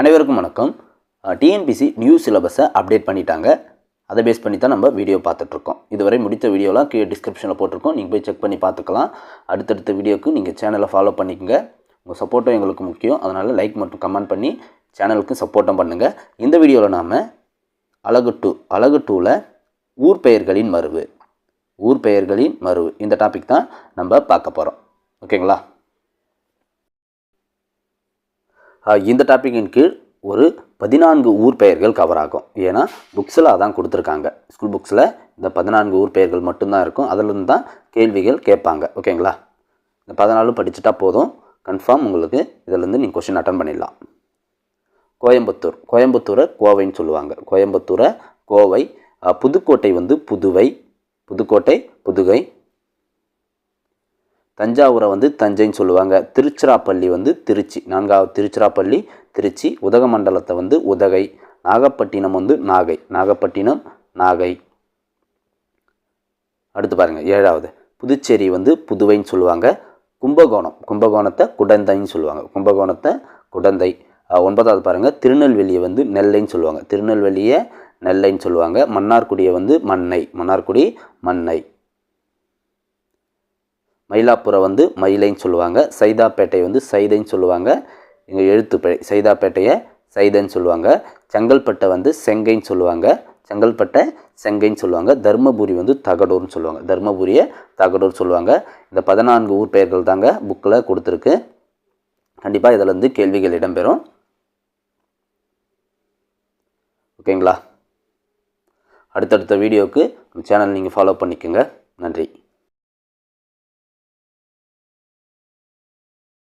அனைவருக்கும் வணக்கம். TNPSC new சிலபஸை அப்டேட் பண்ணிட்டாங்க. அதை பேஸ் பண்ணி தான் நம்ம வீடியோ பார்த்துட்ருக்கோம். இதுவரை முடித்த வீடியோலாம் கீழே டிஸ்கிரிப்ஷனில் போட்டிருக்கோம். நீங்கள் போய் செக் பண்ணி பார்த்துக்கலாம். அடுத்தடுத்த வீடியோக்கு நீங்கள் சேனலை ஃபாலோ பண்ணிக்கோங்க. உங்கள் சப்போர்ட்டும் எங்களுக்கு முக்கியம். அதனால் லைக் மற்றும் கமெண்ட் பண்ணி சேனலுக்கு சப்போர்ட்டும் பண்ணுங்கள் இந்த வீடியோவில் நாம் அழகு டூ அழகு டூவில் ஊர் பெயர்களின் மறுவு. ஊர் பெயர்களின் மறுவு. இந்த டாபிக் தான் நம்ம பார்க்க போகிறோம் ஓகேங்களா இந்த டாப்பிக்கின் கீழ் ஒரு பதினான்கு ஊர் பெயர்கள் கவர் ஆகும். ஏன்னா புக்ஸில் அதான் கொடுத்துருக்காங்க. ஸ்கூல் புக்ஸில் இந்த பதினான்கு ஊர் பெயர்கள் மட்டும்தான் இருக்கும். அதிலிருந்து தான் கேள்விகள் கேட்பாங்க. ஓகேங்களா இந்த பதினாலு படிச்சுட்டா போதும். கன்ஃபார்ம் உங்களுக்கு இதிலேருந்து நீங்கள் கொஷின் அட்டன் பண்ணிடலாம். கோயம்புத்தூர். கோயம்புத்தூரை கோவைன்னு சொல்லுவாங்க. கோயம்புத்தூரை கோவை புதுக்கோட்டை வந்து புதுவை புதுக்கோட்டை புதுகை தஞ்சாவூரை வந்து தஞ்சைன்னு சொல்லுவாங்க. திருச்சிராப்பள்ளி வந்து திருச்சி. நான்காவது திருச்சிராப்பள்ளி திருச்சி. உதகமண்டலத்தை வந்து உதகை. நாகப்பட்டினம் வந்து நாகை. நாகப்பட்டினம் நாகை. அடுத்து பாருங்கள் ஏழாவது. புதுச்சேரி வந்து புதுவைன்னு சொல்லுவாங்க. கும்பகோணம். கும்பகோணத்தை குடந்தைன்னு சொல்லுவாங்க. கும்பகோணத்தை குடந்தை. ஒன்பதாவது பாருங்கள் திருநெல்வேலியை வந்து நெல்லைன்னு சொல்லுவாங்க. திருநெல்வேலியை நெல்லைன்னு சொல்லுவாங்க. மன்னார்குடியை வந்து மண்ணை. மன்னார்குடி மண்ணை. மயிலாப்புரம் வந்து மயிலைன்னு சொல்லுவாங்க. சைதாப்பேட்டை வந்து சைதைன்னு சொல்லுவாங்க. எங்கள் எழுத்துப்பிழை சைதாப்பேட்டையை சைதைன்னு சொல்லுவாங்க. செங்கல்பட்டை வந்து செங்கைன்னு சொல்லுவாங்க. செங்கல்பட்டை செங்கைன்னு சொல்லுவாங்க. தர்மபுரி வந்து தகடூர்னு சொல்லுவாங்க. தர்மபுரியை தகடூர் சொல்லுவாங்க. இந்த பதினான்கு ஊர் பெயர்கள் தாங்க புக்கில் கொடுத்துருக்கு. கண்டிப்பாக இதில் வந்து கேள்விகள் இடம்பெறும். ஓகேங்களா? அடுத்தடுத்த வீடியோவுக்கு சேனல் நீங்கள் ஃபாலோ பண்ணிக்கோங்க. நன்றி.